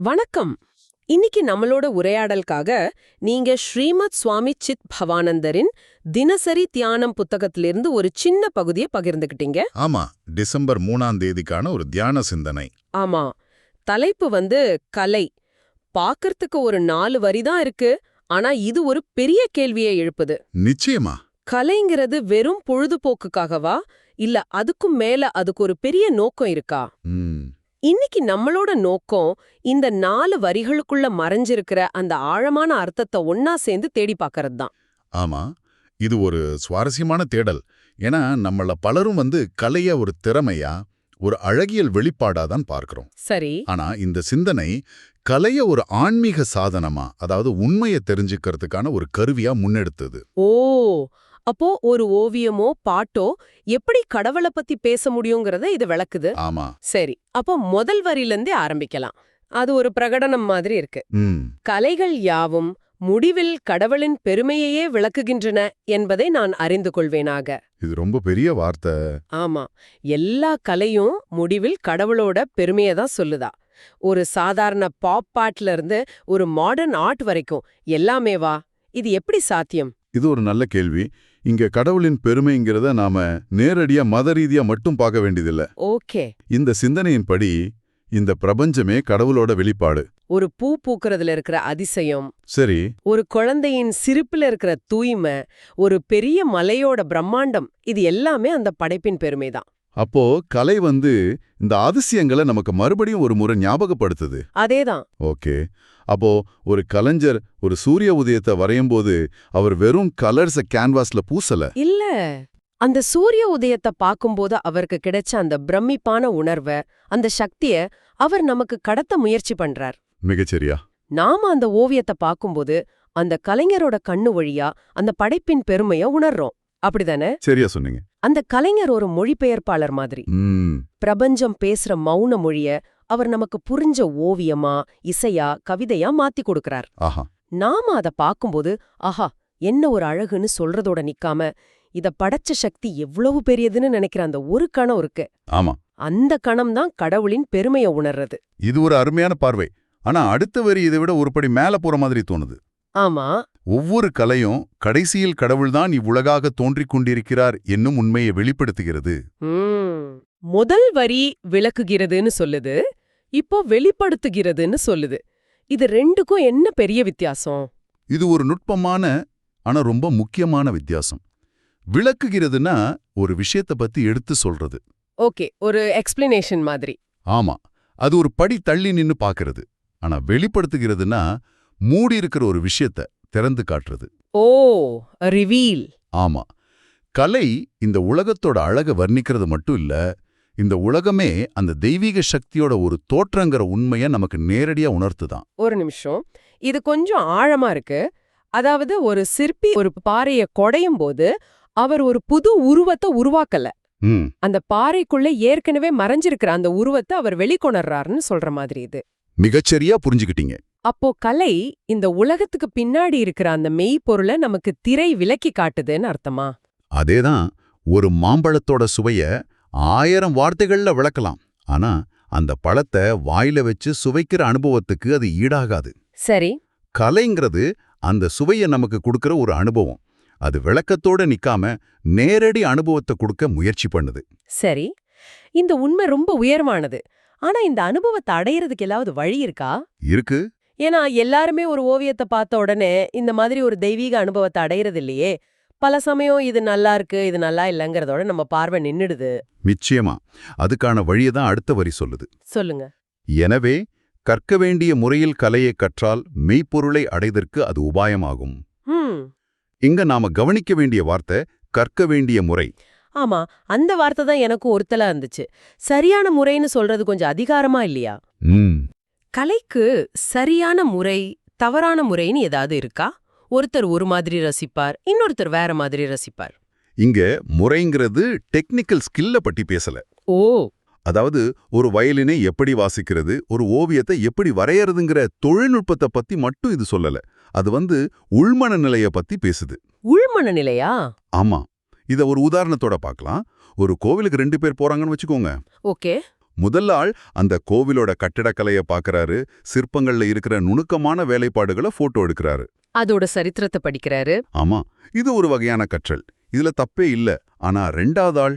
வணக்கம். இன்னைக்கு நம்மளோட உரையாடலுக்காக நீங்க ஸ்ரீமத் சுவாமி சித் பவானந்தரின் தினசரி தியானம் புத்தகத்திலிருந்து ஒரு சின்ன பகுதியை பகிர்ந்துக்கிட்டீங்க ஆமா டிசம்பர் மூணாம் தேதிக்கான ஒரு தியான சிந்தனை. ஆமா. தலைப்பு வந்து கலை. பார்க்கறதுக்கு ஒரு நாலு வரி தான் இருக்கு. ஆனா இது ஒரு பெரிய கேள்வியை எழுப்புது. நிச்சயமா. கலைங்கிறது வெறும் பொழுதுபோக்குக்காகவா? இல்ல அதுக்கும் மேல அதுக்கு ஒரு பெரிய நோக்கம் இருக்கா? ம், இன்னைக்கு நம்மளோட நோக்கம் இந்த நாலு வரிகளுக்குள்ள மறைஞ்சிருக்கிற அந்த ஆழமான அர்த்தத்தை ஒன்னா சேர்ந்து தேடி பார்க்கறது தான் ஆமா இது ஒரு சுவாரஸ்யமான தேடல். ஏன்னா நம்மள பலரும் வந்து கலைய ஒரு திறமையா ஒரு அழகியல் வெளிப்பாடா தான் பார்க்கிறோம். சரி. ஆனா இந்த சிந்தனை கலைய ஒரு ஆன்மீக சாதனமா அதாவது உண்மையை தெரிஞ்சுக்கிறதுக்கான ஒரு கருவியா முன்னெடுத்தது. ஓ அப்போ ஒரு ஓவியமோ பாட்டோ எப்படி கடவுளை பத்தி பேச முடியுங்கிறத இது விளக்குது. ஆமா. சரி அப்போ முதல் வரியிலிருந்தே ஆரம்பிக்கலாம். அது ஒரு பிரகடனம் மாதிரி இருக்கு. கலைகள் யாவும் முடிவில் கடவுளின் பெருமையையே விளக்குகின்றன என்பதை நான் அறிந்து கொள்வேனாக. இது ரொம்ப பெரிய வார்த்தை. ஆமா எல்லா கலையும் முடிவில் கடவுளோட பெருமையை தான் சொல்லுதா. ஒரு சாதாரண பாப் பாட்ல இருந்து ஒரு மாடர்ன் ஆர்ட் வரைக்கும் எல்லாமே வா இது எப்படி சாத்தியம்? இது ஒரு நல்ல கேள்வி. இங்க கடவுளின் பெருமைங்கிறத நாம நேரடியா மத ரீதியா மட்டும் பார்க்க வேண்டியதில்ல. ஓகே. இந்த சிந்தனையின்படி இந்த பிரபஞ்சமே கடவுளோட வெளிப்பாடு. ஒரு பூ பூக்கறதுல இருக்கிற அதிசயம் சரி. ஒரு குழந்தையின் சிரிப்புல இருக்கிற தூய்மை ஒரு பெரிய மலையோட பிரம்மாண்டம் இது எல்லாமே அந்த படைப்பின் பெருமைதான். அப்போ கலை வந்து இந்த அதிசயங்களை நமக்கு மறுபடியும் ஒரு முறை ஞாபகப்படுத்துது. அதேதான். ஓகே. அப்போ ஒரு கலைஞர் ஒரு சூரிய உதயத்தை வரையும்போது அவர் வெறும் கலர்ஸ கேன்வாஸ்ல பூசல. இல்ல. அந்த சூரிய உதயத்தை பார்க்கும்போது அவருக்கு கிடைச்ச அந்த பிரமிப்பான உணர்வை அந்த சக்திய அவர் நமக்கு கடத்த முயற்சி பண்றார். மிகச்சரியா. நாம அந்த ஓவியத்தை பார்க்கும்போது அந்த கலைஞரோட கண்ணு வழியா அந்த படைப்பின் பெருமைய உணர்றோம். அப்படிதானே? சரியா சொன்னீங்க. அந்த கலைஞர் ஒரு மொழிபெயர்ப்பாளர் மாதிரி. பிரபஞ்சம் பேசுற மௌன மொழிய அவர் நமக்கு புரிஞ்ச ஓவியமா இசையா கவிதையா மாத்தி கொடுக்கறார். ஆஹா. நாம அத பாக்கும்போது ஆஹா என்ன ஒரு அழகுன்னு சொல்றதோட நிக்காம இத படைச்ச சக்தி எவ்வளவு பெரியதுன்னு நினைக்கிற அந்த ஒரு கணம் இருக்கு. ஆமா. அந்த கணம் தான் கடவுளின் பெருமைய உணர்றது. இது ஒரு அருமையான பார்வை. ஆனா அடுத்த வரி இதை விட ஒருபடி மேல போற மாதிரி தோணுது. ஆமா. ஒவ்வொரு கலையும் கடைசியில் கடவுள்தான் இவ்வுலகாக தோன்றிக் கொண்டிருக்கிறார் என்னும் உண்மையை வெளிப்படுத்துகிறது. முதல் வரி விளக்குகிறதுன்னு சொல்லுது இப்போ வெளிப்படுத்துகிறதுன்னு சொல்லுது. இது ரெண்டுக்கும் என்ன பெரிய வித்தியாசம்? இது ஒரு நுட்பமான ஆனா ரொம்ப முக்கியமான வித்தியாசம். விளக்குகிறதுனா ஒரு விஷயத்த பத்தி எடுத்து சொல்றது. ஓகே ஒரு எக்ஸ்பிளனேஷன் மாதிரி. ஆமா அது ஒரு படி தள்ளி நின்னு பாக்குறது. ஆனா வெளிப்படுத்துகிறதுனா மூடி இருக்கிற ஒரு விஷயத்த திறந்து காட்டுறது. ஓ ரிவீல் ஆமா. கலை இந்த உலகத்தோட அழக வர்ணிக்கிறது மட்டும் இல்ல இந்த உலகமே அந்த தெய்வீக சக்தியோட ஒரு தோற்றங்கிற உண்மைய நமக்கு நேரடியா உணர்த்துதான். ஒரு நிமிஷம். இது கொஞ்சம் ஆழமா இருக்கு. அதாவது ஒரு சிற்பி ஒரு பாறைய கொடையும் போது அவர் ஒரு புது உருவத்தை உருவாக்கல. அந்த பாறைக்குள்ள ஏற்கனவே மறைஞ்சிருக்கிற அந்த உருவத்தை அவர் வெளிக்கொணர்றாருன்னு சொல்ற மாதிரி இது. மிகச்சரியா புரிஞ்சுக்கிட்டீங்க. அப்போ கலை இந்த உலகத்துக்கு பின்னாடி இருக்கிற அந்த மெய்ப்பொருளை நமக்கு திரை விலக்கி காட்டுதுன்னு அர்த்தமா? அதேதான் ஒரு மாம்பழத்தோட சுவைய ஆயிரம் வார்த்தைகள்ல விளக்கலாம். ஆனா அந்த பழத்தை வாயில வச்சு சுவைக்கிற அனுபவத்துக்கு அது ஈடாகாது. சரி. கலைங்கிறது அந்த சுவைய நமக்கு கொடுக்கிற ஒரு அனுபவம். அது விளக்கத்தோட நிக்காம நேரடி அனுபவத்தை கொடுக்க முயற்சி பண்ணுது. சரி. இந்த உண்மை ரொம்ப உயர்வானது. ஆனா இந்த அனுபவத்தை அடையறதுக்கு ஏதாவது வழி இருக்கா? இருக்கு. ஏன்னா எல்லாருமே ஒரு ஓவியத்தை பார்த்த உடனே இந்த மாதிரி ஒரு தெய்வீக அனுபவத்தை அடையறது இல்லையே பல சமயம் இது நல்லா இருக்கு இது நல்லா இல்லைங்கிறதோட நம்ம பார்வை நின்னுடுது. நிச்சயமா. அதுக்கான வழியை தான் அடுத்த வரி சொல்லுது. சொல்லுங்க. எனவே கற்க வேண்டிய முறையில் கலையை கற்றால் மெய்ப்பொருளை அடைதற்கு அது உபாயமாகும். இங்க நாம கவனிக்க வேண்டிய வார்த்தை கற்க வேண்டிய முறை. ஆமா அந்த வார்த்தை தான் எனக்கும் ஒருத்தலா இருந்துச்சு. சரியான முறைன்னு சொல்றது கொஞ்சம் அதிகாரமா இல்லையா? ம். கலைக்கு சரியான முறை தவறான முறைன்னு ஏதாவது இருக்கா? ஒருத்தர் ஒரு மாதிரி ரசிப்பார் இன்னொருத்தர் வேற மாதிரி ரசிப்பார். இங்க முறைங்கிறது டெக்னிக்கல் ஸ்கில்ல பத்தி பேசல. ஓ! அதாவது ஒரு வயலினை எப்படி வாசிக்கிறது ஒரு ஓவியத்தை எப்படி வரையறதுங்கிற தொழில்நுட்பத்தை பத்தி மட்டும் இது சொல்லல. அது வந்து உள்மன நிலைய பத்தி பேசுது. உள்மன நிலையா ஆமா. இத ஒரு உதாரணத்தோட பார்க்கலாம் ஒரு கோவிலுக்கு ரெண்டு பேர் போறாங்கன்னு வச்சுக்கோங்க. ஓகே. முதல் ஆள் அந்த கோவிலோட கட்டிடக்கலைய பார்க்கறாரு சிற்பங்கள்ல இருக்கிற நுணுக்கமான வேலைப்பாடுகளை போட்டோ எடுக்கறாரு. அதோட சரித்திரத்தை படிக்கிறாரு. ஆமா இது ஒரு வகையான கற்றல். இதுல தப்பே இல்ல ஆனா ரெண்டாவது ஆள்.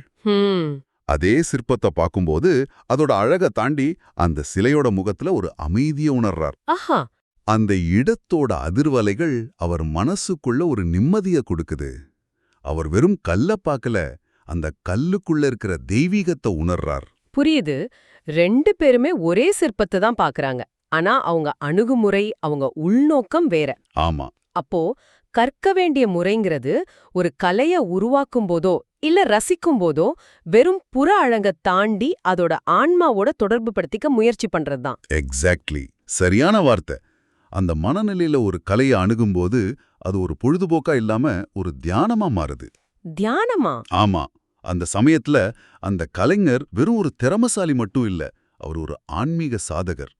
அதே சிற்பத்தை பார்க்கும்போது அதோட அழக தாண்டி அந்த சிலையோட முகத்துல ஒரு அமைதியை உணர்றார். ஆஹா. அந்த இடத்தோட அதிர்வலைகள் அவர் மனசுக்குள்ள ஒரு நிம்மதிய கொடுக்குது. அவர் வெறும் கல்ல பார்க்கல அந்த கல்லுக்குள்ள இருக்கிற தெய்வீகத்தை உணர்றார். புரியுது. ரெண்டு பேருமே ஒரே சிற்பத்தை தான் பாக்குறாங்க. ஆனா அவங்க அணுகுமுறை அவங்க உள்நோக்கம் வேற. ஆமா. அப்போ கற்க வேண்டிய முறைங்கிறது ஒரு கலைய உருவாக்கும் போதோ இல்ல ரசிக்கும் போதோ வெறும் புற அழங்க தாண்டி அதோட ஆன்மாவோட தொடர்பு படுத்திக்க முயற்சி பண்றதுதான் எக்ஸாக்ட்லி சரியான வார்த்தை. அந்த மனநிலையில ஒரு கலையை அணுகும்போது அது ஒரு பொழுதுபோக்கா இல்லாம ஒரு தியானமா மாறுது. தியானமா? ஆமா. அந்த சமயத்துல அந்த கலைஞர் வெறும் ஒரு திறமசாலி மட்டும் இல்ல அவர் ஒரு ஆன்மீக சாதகர்.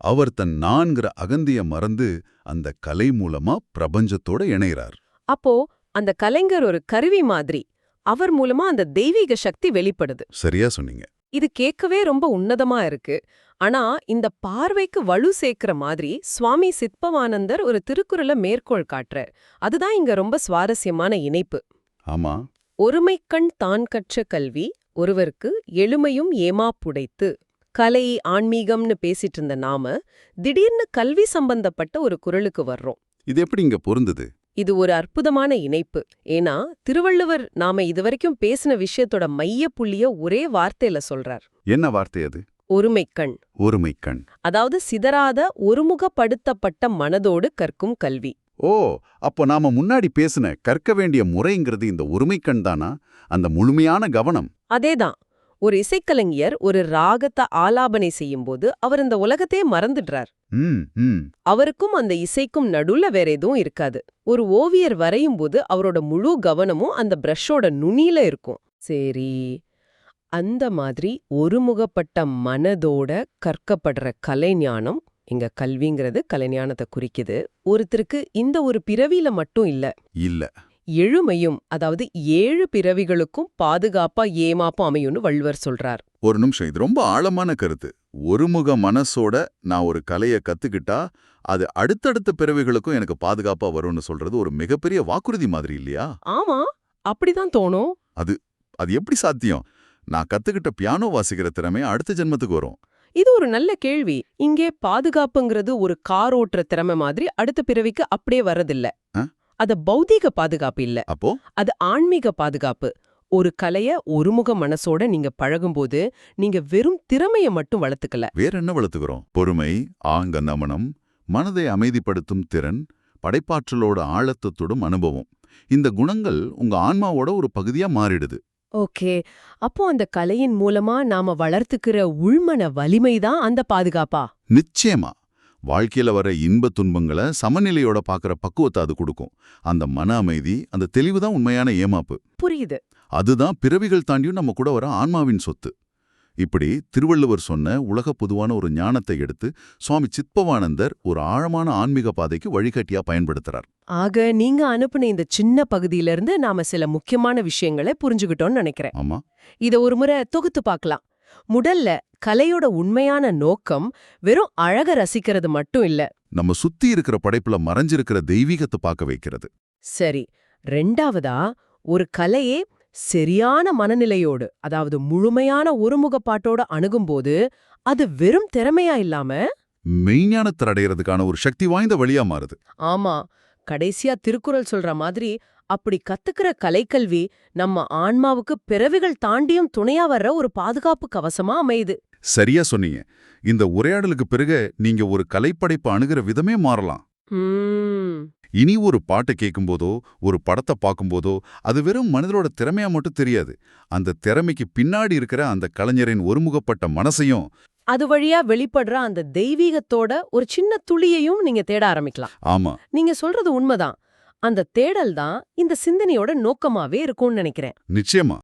அவர் தன் நான்கிற அகந்திய மறந்து அந்த கலை மூலமா பிரபஞ்சத்தோட இணைகிறார் அப்போ அந்த கலைஞர் ஒரு கருவி மாதிரி அவர் மூலமா அந்த தெய்வீக சக்தி வெளிப்படுது. சரியா சொன்னீங்க. இது கேட்கவே ரொம்ப உன்னதமா இருக்கு. ஆனா இந்த பார்வைக்கு வலு சேர்க்கிற மாதிரி சுவாமி சித்பவானந்தர் ஒரு திருக்குறளை மேற்கோள் காட்டுறார். அதுதான் இங்க ரொம்ப சுவாரஸ்யமான இணைப்பு. ஆமா. ஒருமைக்கண் தான் கற்ற கல்வி ஒருவருக்கு எழுமையும் ஏமாப்புடைத்து கலை ஆன்மீகம்னு பேசிட்டு இருந்த நாம திடீர்னு கல்வி சம்பந்தப்பட்ட ஒரு குறளுக்கு வர்றோம். இது எப்படி இங்க பொருந்தது? இது ஒரு அற்புதமான இணைப்பு. ஏன்னா திருவள்ளுவர் நாம இதுவரைக்கும் பேசின விஷயத்தோட மைய புள்ளிய ஒரே வார்த்தையில சொல்றார். என்ன வார்த்தை அது? ஒருமைக்கண். ஒருமைக்கண். அதாவது சிதறாத ஒருமுகப்படுத்தப்பட்ட மனதோடு கற்கும் கல்வி. ஓ அப்போ நாம முன்னாடி பேசின கற்க வேண்டிய முறைங்கிறது இந்த ஒருமைக்கண் தானா? அந்த முழுமையான கவனம். அதேதான். ஒரு இசைக்கலைஞர் ஒரு ராகத்தை ஆலாபனை செய்யும்போது அவர் இந்த உலகத்தையே மறந்துடுறார். அவருக்கும் அந்த இசைக்கும் நடுவுல வேற எதுவும் இருக்காது. ஒரு ஓவியர் வரையும் போது அவரோட முழு கவனமும் அந்த பிரஷோட நுனியில இருக்கும். சரி அந்த மாதிரி ஒருமுகப்பட்ட மனதோட கற்கப்படுற கலைஞானம் இங்க கல்விங்கிறது கலைஞானத்தை குறிக்குது. ஒருத்தருக்கு இந்த ஒரு பிறவியில மட்டும் இல்ல. இல்ல. எழுமையும் அதாவது ஏழு பிறவிகளுக்கும் பாதுகாப்பா ஏமாப்பும் அமையும்னு வள்ளுவர் சொல்றார். ஒரு நிமிஷம் இது ரொம்ப ஆழமான கருத்து. ஒருமுக மனசோட நான் ஒரு கலையை கத்துக்கிட்டா அது அடுத்தடுத்த பிறவிகளுக்கும் எனக்கு பாதுகாப்பா வரும்னு சொல்றது ஒரு மிகப்பெரிய வாக்குறுதி மாதிரி இல்லையா? ஆமா அப்படிதான் தோணும். அது எப்படி சாத்தியம்? நான் கத்துக்கிட்ட பியானோ வாசிக்கிற திறமை அடுத்த ஜென்மத்துக்கு வரும். இது ஒரு நல்ல கேள்வி. இங்கே பாதுகாப்புங்கிறது ஒரு கார் ஓட்டுற திறமை மாதிரி அடுத்த பிறவிக்கு அப்படியே வரதில்ல ஆ? அது பௌதீக பாதுகாப்பு இல்ல. அப்போ? அது ஆன்மீக பாதுகாப்பு. ஒரு கலைய ஒருமுக மனசோட நீங்க பழகும்போது நீங்க வெறும் திறமைய மட்டும் வளர்த்துக்கல. வேற என்ன வளர்த்துக்கிறோம்? பொறுமை ஆங்க நமனம் மனதை அமைதிப்படுத்தும் திறன் படைப்பாற்றலோட ஆழத்தை தொடும் அனுபவம். இந்த குணங்கள் உங்க ஆன்மாவோட ஒரு பகுதியா மாறிடுது. ஓகே. அப்போ அந்த கலையின் மூலமா நாம வளர்த்துக்கிற உள்மன வலிமைதான் அந்த பாதுகாப்பா? நிச்சயமா. வாழ்க்கையில வர இன்ப துன்பங்களை சமநிலையோட பார்க்கற பக்குவத்தை அது கொடுக்கும். அந்த மன அமைதி அந்த தெளிவு தான் உண்மையான ஏமாப்பு. புரியுது. அதுதான் பிறவிகள் தாண்டியும் நம்ம கூட வர ஆன்மாவின் சொத்து. இப்படி திருவள்ளுவர் சொன்ன உலக பொதுவான ஒரு ஞானத்தை எடுத்து சுவாமி சித்பவானந்தர் ஒரு ஆழமான ஆன்மீக பாதைக்கு வழிகாட்டியா பயன்படுத்துறார். ஆக நீங்க அனுப்புன இந்த சின்ன பகுதியில இருந்து நாம சில முக்கியமான விஷயங்களை புரிஞ்சுக்கிட்டோம்னு நினைக்கிறேன். ஆமா. இத ஒரு முறை தொகுத்து பார்க்கலாம். முதல்ல கலையோட உண்மையான நோக்கம் வெறும் அழக ரசிக்கிறது மட்டும் இல்ல. நம்ம சுத்தி இருக்கிற படைப்புல மறைஞ்சிருக்கிற தெய்வீகத்தை பார்க்க வைக்கிறது. சரி ரெண்டாவதா ஒரு கலையே சரியான மனநிலையோடு அதாவது முழுமையான ஒருமுகப்பாட்டோட அணுகும்போது அது வெறும் திறமையா இல்லாம மெய்ஞானத்தை அடையிறதுக்கான ஒரு சக்தி வாய்ந்த வழியா மாறுது. ஆமா கடைசியா திருக்குறள் சொல்ற மாதிரி அப்படி கத்துக்கிற கலைக்கல்வி நம்ம ஆன்மாவுக்கு பிறவிகள் தாண்டியும் துணையா வர்ற ஒரு பாதுகாப்பு கவசமா அமையுது. சரியா சொன்னீங்க. இந்த உரையாடலுக்கு பிறகு நீங்க ஒரு கலைப்படைப்பு அணுகிற விதமே மாறலாம். இனி ஒரு பாட்டை கேட்கும்போதோ ஒரு படத்தை பார்க்கும்போதோ அது வெறும் மனிதரோட திறமையா மட்டும் தெரியாது. அந்த திறமைக்கு பின்னாடி இருக்கிற அந்த கலைஞரின் ஒருமுகப்பட்ட மனசையும் அது வழியா வெளிப்படுற அந்த தெய்வீகத்தோட ஒரு சின்ன துளியையும் நீங்க தேட ஆரம்பிக்கலாம். ஆமா. நீங்க சொல்றது உண்மைதான். அந்த தேடல் தான் இந்த சிந்தனையோட நோக்கமாவே இருக்கும்னு நினைக்கிறேன். நிச்சயமா.